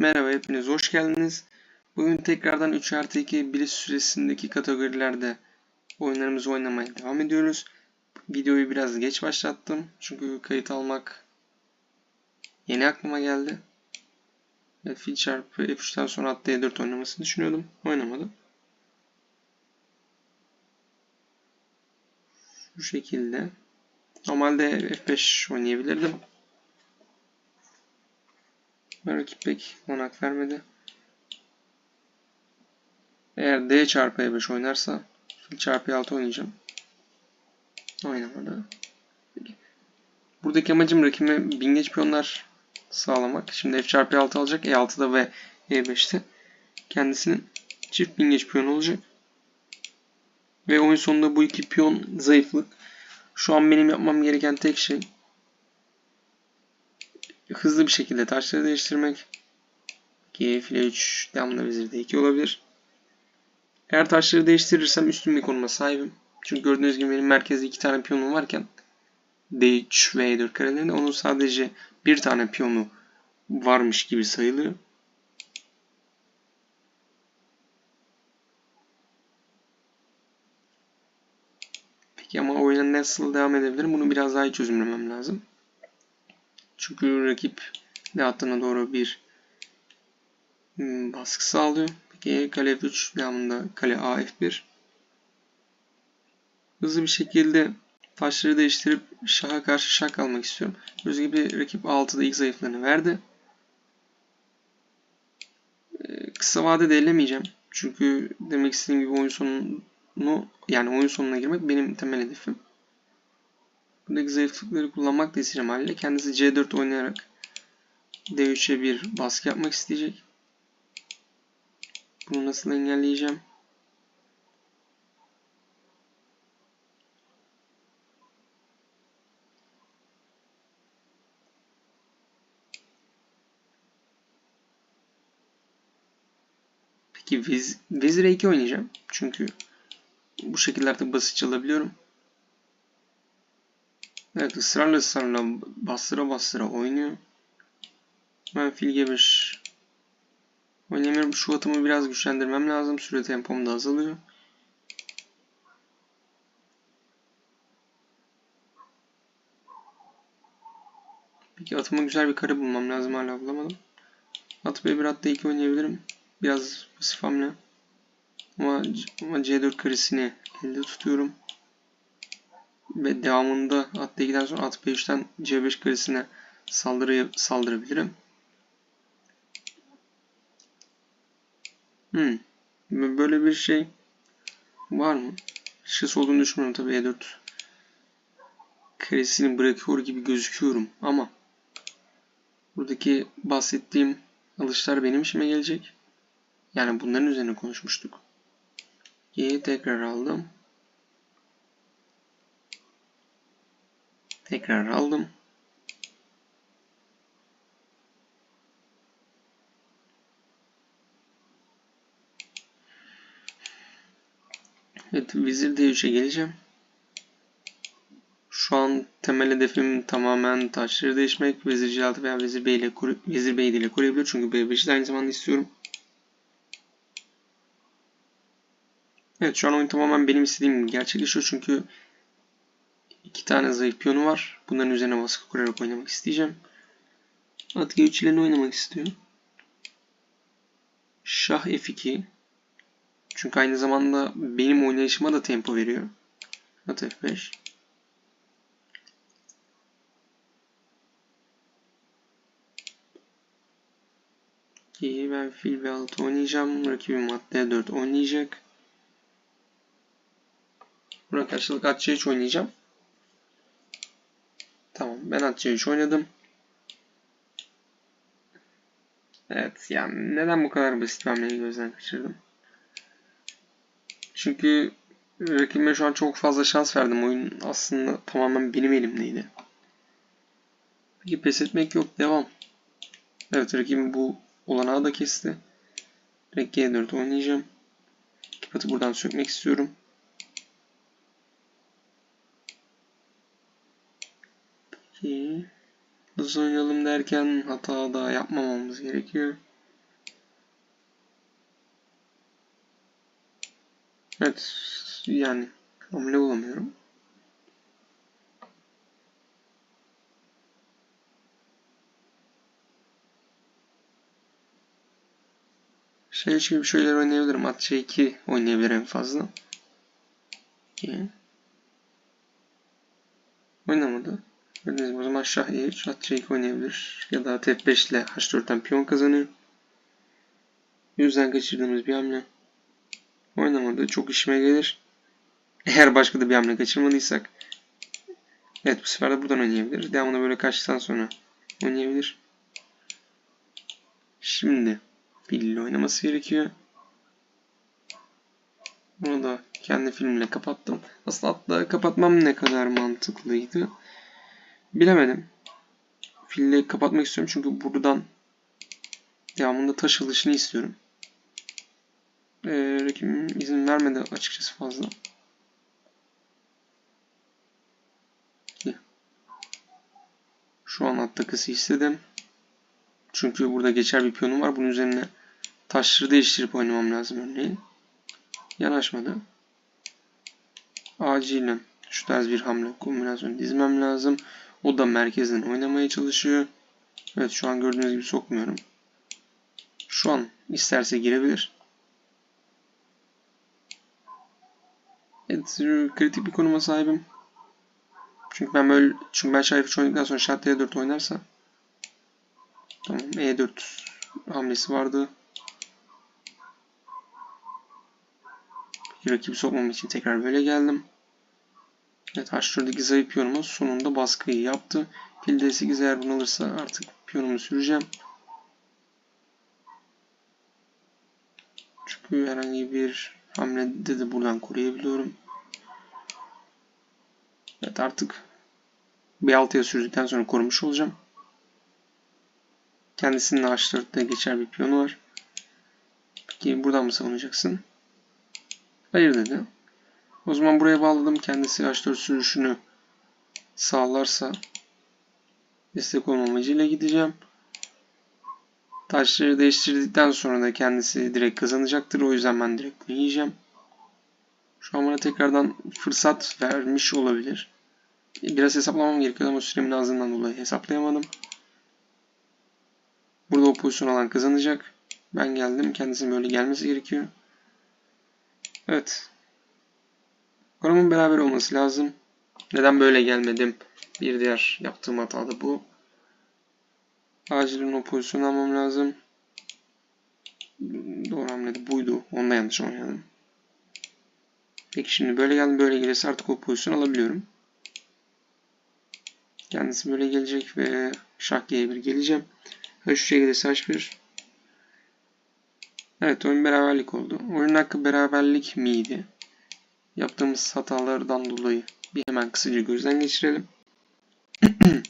Merhaba hepiniz hoş geldiniz. Bugün tekrardan 3 artı 2 biliş süresindeki kategorilerde oyunlarımızı oynamaya devam ediyoruz. Videoyu biraz geç başlattım. Çünkü kayıt almak yeni aklıma geldi. Ve fil çarpı F3'ten sonra at D4 oynamasını düşünüyordum. Oynamadım. Bu şekilde. Normalde F5 oynayabilirdim. Rakip pek onak vermedi. Eğer D çarpı E5 oynarsa fil çarpı E6 oynayacağım. Oynamadı. Buradaki amacım rakibime bin geç piyonlar sağlamak. Şimdi F çarpı E6 alacak. E6'da ve E5'te. Kendisinin çift bin geç piyon olacak. Ve oyun sonunda bu iki piyon zayıflık. Şu an benim yapmam gereken tek şey hızlı bir şekilde taşları değiştirmek. G file 3 devamlı vezir D2 olabilir. Eğer taşları değiştirirsem üstün bir konuma sahibim. Çünkü gördüğünüz gibi benim merkezde iki tane piyonum varken D3 ve E4 karelerinde onun sadece bir tane piyonu varmış gibi sayılıyor. Peki ama oyuna nasıl devam edebilirim? Bunu biraz daha çözümlemem lazım. Çünkü rakip de hattına doğru bir hmm, baskı sağlıyor. Peki kale F3 devamında kale A F1. Hızlı bir şekilde taşları değiştirip şaha karşı şah almak istiyorum. Gördüğünüz gibi rakip 6'da ilk zayıflarını verdi. Ee, kısa vadede elemeyeceğim. Çünkü demek istediğim gibi oyun sonunu yani oyun sonuna girmek benim temel hedefim. Buradaki zayıflıkları kullanmak da isteyeceğim haliyle. Kendisi C4 oynayarak D3'e bir baskı yapmak isteyecek. Bunu nasıl engelleyeceğim? Peki Viz, Vezir E2 oynayacağım. Çünkü bu şekilde artık basit çalabiliyorum. Evet ısrarla ısrarla bastıra bastıra oynuyor. Ben fil G5 oynayamıyorum. Şu atımı biraz güçlendirmem lazım. Süre tempom da azalıyor. Peki atıma güzel bir kare bulmam lazım. Hala bulamadım. At B1 at D2 oynayabilirim. Biraz pasif hamle. Ama, ama C4 karesini elde tutuyorum ve devamında at d2'den sonra at b3'ten c5 karesine saldırı saldırabilirim. Hmm. Böyle bir şey var mı? Şıs olduğunu düşünmüyorum tabii e4 karesini bırakıyor gibi gözüküyorum ama buradaki bahsettiğim alışlar benim işime gelecek. Yani bunların üzerine konuşmuştuk. Y'yi tekrar aldım. Tekrar aldım. Evet, Vizir D3'e geleceğim. Şu an temel hedefim tamamen taşları değişmek. Vezir C6 veya Vezir B ile Vezir B ile koruyabilir. Çünkü B5'i de aynı zamanda istiyorum. Evet şu an oyun tamamen benim istediğim gerçekleşiyor. Çünkü İki tane zayıf piyonu var. Bunların üzerine baskı kurarak oynamak isteyeceğim. At G3 ile oynamak istiyor? Şah F2. Çünkü aynı zamanda benim oynayışıma da tempo veriyor. At F5. İyi ben fil B6 oynayacağım. Rakibim at D4 oynayacak. Buna karşılık at C3 oynayacağım. Tamam ben at C3 oynadım. Evet yani neden bu kadar basit hamleyi gözden kaçırdım? Çünkü rakibime şu an çok fazla şans verdim. Oyun aslında tamamen benim elimdeydi. Peki pes etmek yok. Devam. Evet rakibim bu olanağı da kesti. Direkt G4 oynayacağım. Kipatı buradan sökmek istiyorum. İyi. Hızlı oynayalım derken hata da yapmamamız gerekiyor. Evet yani hamle bulamıyorum. Şey gibi şeyler oynayabilirim. At şey C2 oynayabilirim fazla. İyi. Oynamadı. Gördüğünüz gibi o zaman şah E3, at C2 oynayabilir. Ya da at F5 ile H4'ten piyon kazanıyor. Yüzden kaçırdığımız bir hamle. Oynamadı. Çok işime gelir. Eğer başka da bir hamle kaçırmadıysak. Evet bu sefer de buradan oynayabilir. Devamında böyle kaçtıktan sonra oynayabilir. Şimdi fille oynaması gerekiyor. Bunu da kendi filmle kapattım. Aslında hatta kapatmam ne kadar mantıklıydı. Bilemedim. Fille kapatmak istiyorum çünkü buradan devamında taş alışını istiyorum. Ee, rakibim izin vermedi açıkçası fazla. Şu an at takısı istedim. Çünkü burada geçer bir piyonum var. Bunun üzerine taşları değiştirip oynamam lazım örneğin. Yanaşmadı. Acilen şu tarz bir hamle kombinasyonu dizmem lazım. O da merkezden oynamaya çalışıyor. Evet şu an gördüğünüz gibi sokmuyorum. Şu an isterse girebilir. Evet kritik bir konuma sahibim. Çünkü ben böyle çünkü ben şah oynadıktan sonra şah d4 oynarsa tamam e4 hamlesi vardı. Rakibi sokmam için tekrar böyle geldim. Evet H4'deki zayıf piyonuma sonunda baskıyı yaptı. Fil D8 eğer bunu alırsa artık piyonumu süreceğim. Çünkü herhangi bir hamlede de buradan koruyabiliyorum. Evet artık B6'ya sürdükten sonra korumuş olacağım. Kendisinin H4'te geçer bir piyonu var. Peki buradan mı savunacaksın? Hayır dedi. O zaman buraya bağladım. Kendisi H4 sürüşünü sağlarsa destek olma amacıyla gideceğim. Taşları değiştirdikten sonra da kendisi direkt kazanacaktır. O yüzden ben direkt yiyeceğim. Şu an bana tekrardan fırsat vermiş olabilir. Biraz hesaplamam gerekiyor ama süremin azından dolayı hesaplayamadım. Burada o pozisyon alan kazanacak. Ben geldim. Kendisinin böyle gelmesi gerekiyor. Evet. Konumun beraber olması lazım. Neden böyle gelmedim? Bir diğer yaptığım hata da bu. Acilen o pozisyonu almam lazım. Doğru hamle buydu. Onda yanlış oynadım. Peki şimdi böyle geldi böyle gelirse artık o pozisyon alabiliyorum. Kendisi böyle gelecek ve şah G1 geleceğim. H3'e gelirse H1. Evet oyun beraberlik oldu. Oyun hakkı beraberlik miydi? Yaptığımız hatalardan dolayı bir hemen kısaca gözden geçirelim.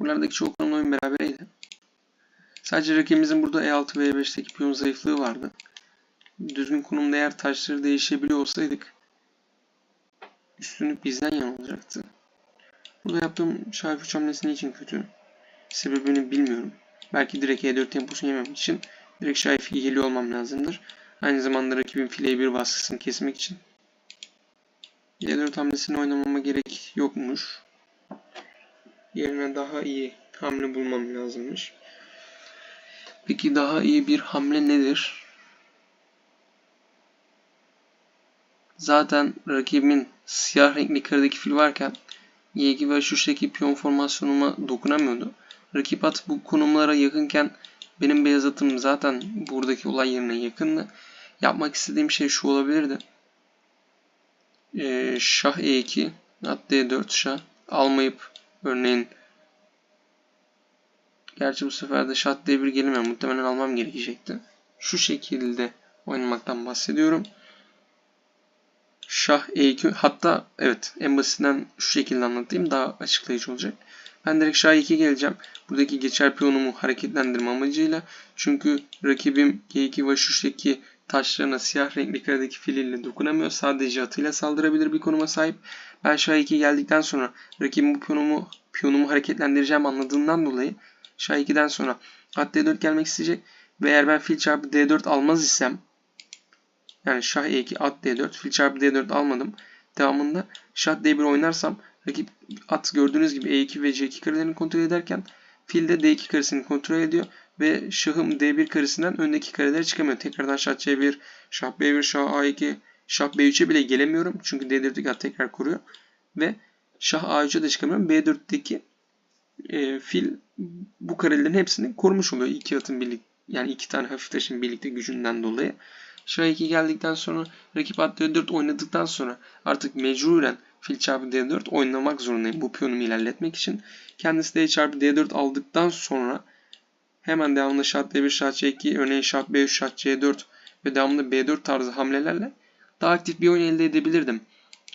Buralardaki çoğu konumlu oyun berabereydi. Sadece rakibimizin burada E6 ve E5'teki piyon zayıflığı vardı. Düzgün konumda eğer taşları değişebiliyor olsaydık üstünlük bizden yana olacaktı. Burada yaptığım şah 3 hamlesi için kötü? Sebebini bilmiyorum. Belki direkt E4 temposunu yemem için direkt şah f geliyor olmam lazımdır. Aynı zamanda rakibin file E1 baskısını kesmek için. E4 hamlesini oynamama gerek yokmuş. Yerine daha iyi hamle bulmam lazımmış. Peki daha iyi bir hamle nedir? Zaten rakibimin siyah renkli karedeki fil varken Y2 ve H3'teki piyon formasyonuma dokunamıyordu. Rakip at bu konumlara yakınken benim beyaz atım zaten buradaki olay yerine yakındı. Yapmak istediğim şey şu olabilirdi. Ee, şah E2, at D4 şah almayıp örneğin Gerçi bu sefer de şah D1 gelemiyor. Muhtemelen almam gerekecekti. Şu şekilde oynamaktan bahsediyorum. Şah E2 hatta evet en basitinden şu şekilde anlatayım daha açıklayıcı olacak. Ben direkt Şah 2 geleceğim. Buradaki geçer piyonumu hareketlendirme amacıyla. Çünkü rakibim G2 ve H3'teki taşlarına siyah renkli karedeki filiyle dokunamıyor. Sadece atıyla saldırabilir bir konuma sahip. Ben Şah 2 geldikten sonra rakibim bu piyonumu, piyonumu hareketlendireceğim anladığından dolayı Şah 2'den sonra at D4 gelmek isteyecek. Ve eğer ben fil çarpı D4 almaz isem Yani şah E2 at D4 fil çarpı D4 almadım. Devamında şah D1 oynarsam rakip at gördüğünüz gibi E2 ve C2 karelerini kontrol ederken fil de D2 karesini kontrol ediyor ve şahım D1 karesinden öndeki karelere çıkamıyor. Tekrardan şah C1, şah B1, şah A2, şah B3'e bile gelemiyorum. Çünkü D4'teki at tekrar koruyor. Ve şah A3'e de çıkamıyorum. B4'teki e, fil bu karelerin hepsini korumuş oluyor. iki atın birlik yani iki tane hafif taşın birlikte gücünden dolayı. Şah 2 geldikten sonra rakip at D4 oynadıktan sonra artık mecburen fil çarpı D4 oynamak zorundayım bu piyonumu ilerletmek için. Kendisi D çarpı D4 aldıktan sonra hemen devamında şah D1, şah C2, örneğin şah B3, şah C4 ve devamında B4 tarzı hamlelerle daha aktif bir oyun elde edebilirdim.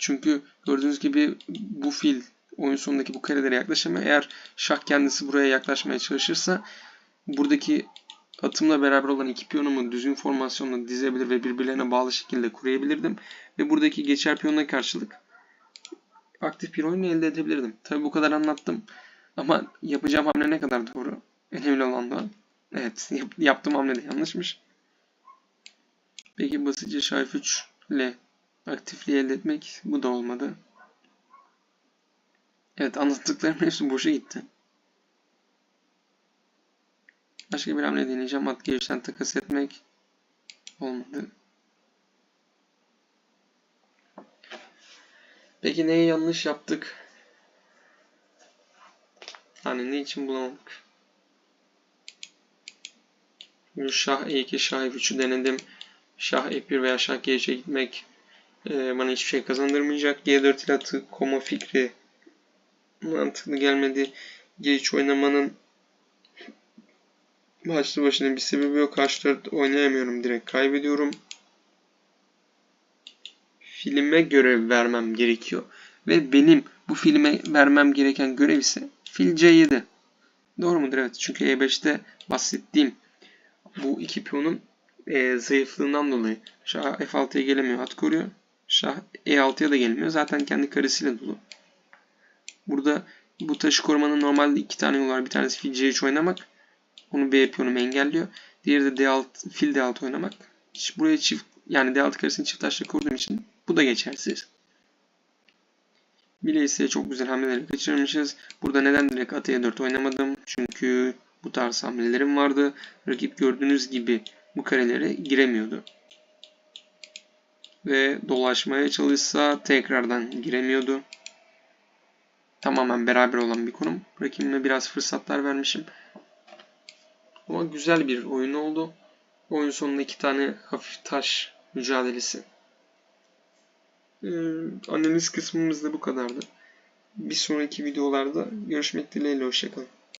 Çünkü gördüğünüz gibi bu fil oyun sonundaki bu karelere yaklaşamıyor. Eğer şah kendisi buraya yaklaşmaya çalışırsa buradaki atımla beraber olan iki piyonumu düzgün formasyonla dizebilir ve birbirlerine bağlı şekilde kurayabilirdim. Ve buradaki geçer piyonuna karşılık aktif bir oyun elde edebilirdim. Tabi bu kadar anlattım. Ama yapacağım hamle ne kadar doğru? Önemli olan da evet yap, yaptığım hamle de yanlışmış. Peki basitçe şah f3 ile aktifliği elde etmek bu da olmadı. Evet anlattıklarım hepsi boşa gitti. Başka bir hamle deneyeceğim. At G3'ten takas etmek olmadı. Peki neyi yanlış yaptık? Yani ne için bulamadık? Şah E2, Şah F3'ü denedim. Şah F1 veya Şah G3'e gitmek e, bana hiçbir şey kazandırmayacak. G4 ile atı koma fikri mantıklı gelmedi. G3 oynamanın başlı başına bir sebebi yok. H4 oynayamıyorum. Direkt kaybediyorum. Filme görev vermem gerekiyor. Ve benim bu filme vermem gereken görev ise fil C7. Doğru mudur? Evet. Çünkü E5'te bahsettiğim bu iki piyonun e, zayıflığından dolayı Şah F6'ya gelemiyor. At koruyor. Şah E6'ya da gelmiyor. Zaten kendi karesiyle dolu. Burada bu taşı korumanın normalde iki tane yolu var. Bir tanesi fil C3 oynamak. Onu B piyonumu engelliyor. Diğeri de D6, fil D6 oynamak. Hiç buraya çift yani D6 karesini çift taşla kurduğum için bu da geçersiz. Bileyse çok güzel hamleleri kaçırmışız. Burada neden direkt at E4 oynamadım? Çünkü bu tarz hamlelerim vardı. Rakip gördüğünüz gibi bu karelere giremiyordu. Ve dolaşmaya çalışsa tekrardan giremiyordu. Tamamen beraber olan bir konum. Rakibime biraz fırsatlar vermişim. Ama güzel bir oyun oldu. Oyun sonunda iki tane hafif taş mücadelesi. Ee, analiz kısmımız da bu kadardı. Bir sonraki videolarda görüşmek dileğiyle. Hoşçakalın.